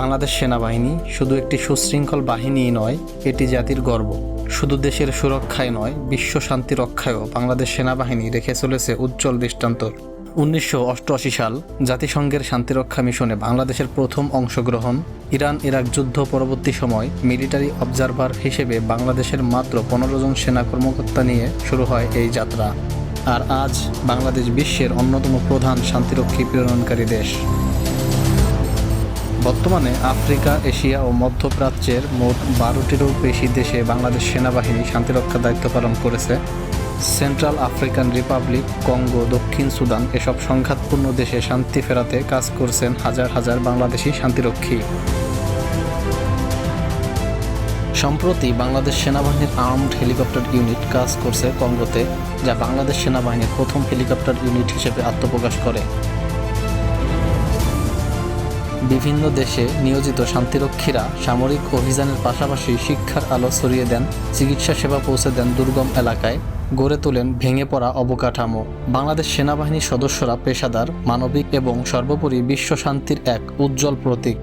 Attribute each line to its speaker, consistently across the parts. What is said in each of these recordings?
Speaker 1: বাংলাদেশ সেনাবাহিনী শুধু একটি সুশৃঙ্খল বাহিনীই নয়, এটি জাতির গর্ব। শুধু দেশের সুরক্ষায় নয়, বিশ্ব শান্তি রক্ষায়ও বাংলাদেশ সেনাবাহিনী রেখে চলেছে উজ্জ্বল দৃষ্টান্ত। উনিশশো অষ্টআশি সাল, জাতিসংঘের শান্তিরক্ষা মিশনে বাংলাদেশের প্রথম অংশগ্রহণ ইরান ইরাক যুদ্ধ পরবর্তী সময় মিলিটারি অবজারভার হিসেবে বাংলাদেশের মাত্র পনেরো জন সেনা কর্মকর্তা নিয়ে শুরু হয় এই যাত্রা। আর আজ বাংলাদেশ বিশ্বের অন্যতম প্রধান শান্তিরক্ষী প্রেরণকারী দেশ। বর্তমানে আফ্রিকা, এশিয়া ও মধ্যপ্রাচ্যের মোট বারোটিরও বেশি দেশে বাংলাদেশ সেনাবাহিনী শান্তিরক্ষা দায়িত্ব পালন করেছে। সেন্ট্রাল আফ্রিকান রিপাবলিক, কঙ্গো, দক্ষিণ সুদান এসব সংঘাতপূর্ণ দেশে শান্তি ফেরাতে কাজ করছেন হাজার হাজার বাংলাদেশি শান্তিরক্ষী। সম্প্রতি বাংলাদেশ সেনাবাহিনীর আর্মড হেলিকপ্টার ইউনিট কাজ করছে কঙ্গোতে, যা বাংলাদেশ সেনাবাহিনীর প্রথম হেলিকপ্টার ইউনিট হিসেবে আত্মপ্রকাশ করে। বিভিন্ন দেশে নিয়োজিত শান্তিরক্ষীরা সামরিক অভিযানের পাশাপাশি শিক্ষার আলো ছড়িয়ে দেন, চিকিৎসা সেবা পৌঁছে দেন দুর্গম এলাকায়। গড়ে তোলেন ভেঙে পড়া অবকাঠামো। বাংলাদেশ সেনাবাহিনীর সদস্যরা পেশাদার, মানবিক এবং সর্বোপরি বিশ্ব শান্তির এক উজ্জ্বল প্রতীক।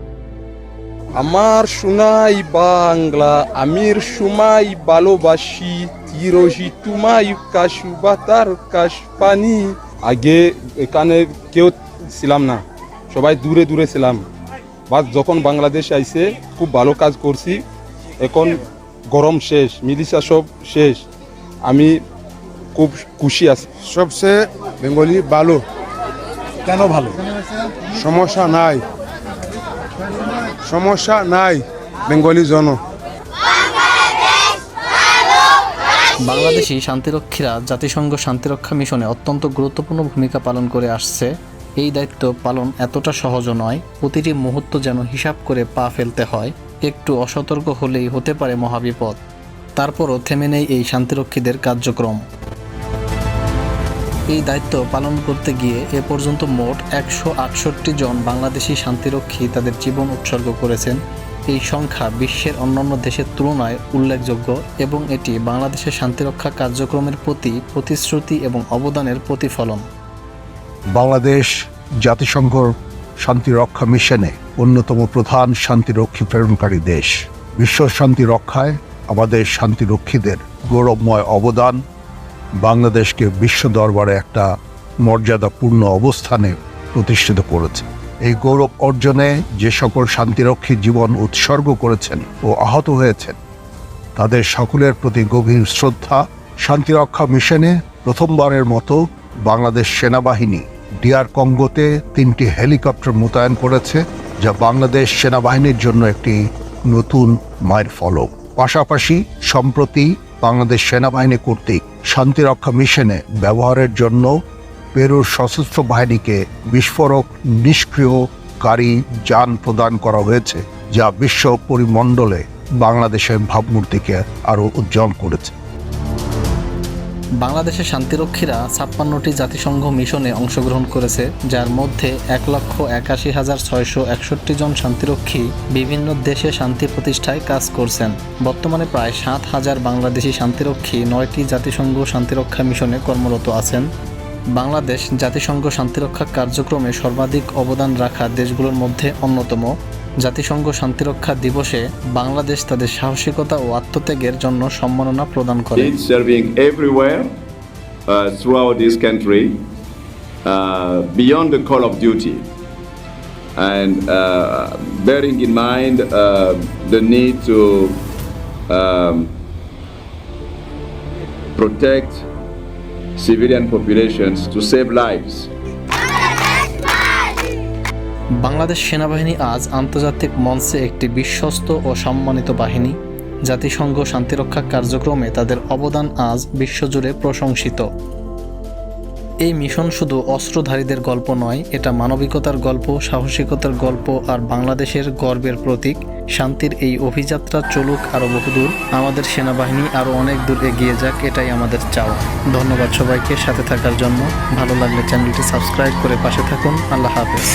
Speaker 2: আমার সোনাই বাংলা, আমির সুমাই ভালোবাসি তিরোহি তুমাই কাশুবাতার কাশপানি আগে এখানে কেউ ছিলাম না, সবাই দূরে দূরে ছিলাম। বাস যখন বাংলাদেশ আইছে খুব ভালো কাজ করছি। এখন গরম শেষ মিলিশা সব শেষ। আমি খুব খুশি আছি।
Speaker 3: সবচেয়ে বেঙ্গলি ভালো
Speaker 4: কেন ভালো?
Speaker 3: সমস্যা নাই। সমস্যা নাই বেঙ্গলি জন।
Speaker 1: বাংলাদেশি শান্তিরক্ষীরা জাতিসংঘ শান্তিরক্ষা মিশনে অত্যন্ত গুরুত্বপূর্ণ ভূমিকা পালন করে আসছে। এই দায়িত্ব পালন এতটা সহজও নয়, প্রতিটি মুহূর্ত যেন হিসাব করে পা ফেলতে হয়। একটু অসতর্ক হলেই হতে পারে মহাবিপদ। তারপরও থেমে নেই এই শান্তিরক্ষীদের কার্যক্রম। এই দায়িত্ব পালন করতে গিয়ে এ পর্যন্ত মোট একশো আটষট্টি জন বাংলাদেশি শান্তিরক্ষী তাদের জীবন উৎসর্গ করেছেন। এই সংখ্যা বিশ্বের অন্যান্য দেশের তুলনায় উল্লেখযোগ্য এবং এটি বাংলাদেশের শান্তিরক্ষা কার্যক্রমের প্রতি প্রতিশ্রুতি এবং অবদানের প্রতিফলন।
Speaker 4: বাংলাদেশ জাতিসংঘ শান্তি রক্ষা মিশনে অন্যতম প্রধান শান্তিরক্ষী প্রেরণকারী দেশ। বিশ্ব শান্তি রক্ষায় আমাদের শান্তিরক্ষীদের গৌরবময় অবদান বাংলাদেশকে বিশ্ব দরবারে একটা মর্যাদাপূর্ণ অবস্থানে প্রতিষ্ঠিত করেছে। এই গৌরব অর্জনে যে সকল শান্তিরক্ষী জীবন উৎসর্গ করেছেন ও আহত হয়েছেন, তাদের সকলের প্রতি গভীর শ্রদ্ধা শান্তিরক্ষা মিশনে প্রথমবারের মতো বাংলাদেশ সেনাবাহিনী ডিআর কঙ্গোতে তিনটি হেলিকপ্টার মোতায়েন করেছে, যা বাংলাদেশ সেনাবাহিনীর জন্য একটি নতুন মায়ের ফলক। পাশাপাশি, সম্প্রতি বাংলাদেশ সেনাবাহিনী কর্তৃক শান্তিরক্ষা মিশনে ব্যবহারের জন্য পেরুর সশস্ত্র বাহিনীকে বিস্ফোরক নিষ্ক্রিয়কারী যান প্রদান করা হয়েছে, যা বিশ্ব পরিমণ্ডলে বাংলাদেশের ভাবমূর্তিকে আরও উজ্জ্বল করেছে।
Speaker 1: বাংলাদেশের শান্তিরক্ষীরা ছাপ্পান্নটি জাতিসংঘ মিশনে অংশগ্রহণ করেছে, যার মধ্যে এক লক্ষ একাশি হাজার ছয়শো একষট্টি জন শান্তিরক্ষী বিভিন্ন দেশে শান্তি প্রতিষ্ঠায় কাজ করছেন। বর্তমানে প্রায় সাত হাজার বাংলাদেশি শান্তিরক্ষী নয়টি জাতিসংঘ শান্তিরক্ষা মিশনে কর্মরত আছেন। বাংলাদেশ জাতিসংঘ শান্তিরক্ষা কার্যক্রমে সর্বাধিক অবদান রাখা দেশগুলোর মধ্যে অন্যতম। জাতিসংঘ শান্তিরক্ষা দিবসে বাংলাদেশ তাদের সাহসিকতা ও আত্মত্যাগের জন্য সম্মাননা প্রদান করে।
Speaker 5: It serving everywhere throughout this beyond the call of duty and bearing in mind the need to protect civilian populations to save lives
Speaker 1: Bangladesh সেনাবাহিনী আজ আন্তর্জাতিক মঞ্চে একটি বিশ্বস্ত ও সম্মানিত বাহিনী, জাতিসংঘ শান্তিরক্ষা কার্যক্রমে তাদের অবদান আজ বিশ্বজুড়ে প্রশংসিত। এই মিশন শুধু অস্ত্রধারীদের গল্প নয়, এটা মানবিকতার গল্প, সাহসিকতার গল্প আর বাংলাদেশের গর্বের প্রতীক। শান্তির এই অভিযাত্রা চলুক আরও বহুদূর, আমাদের সেনাবাহিনী আরও অনেক দূর এগিয়ে যাক, এটাই আমাদের চাওয়া। ধন্যবাদ সবাইকে সাথে থাকার জন্য। ভালো লাগলে চ্যানেলটি সাবস্ক্রাইব করে পাশে থাকুন। আল্লাহ হাফেজ।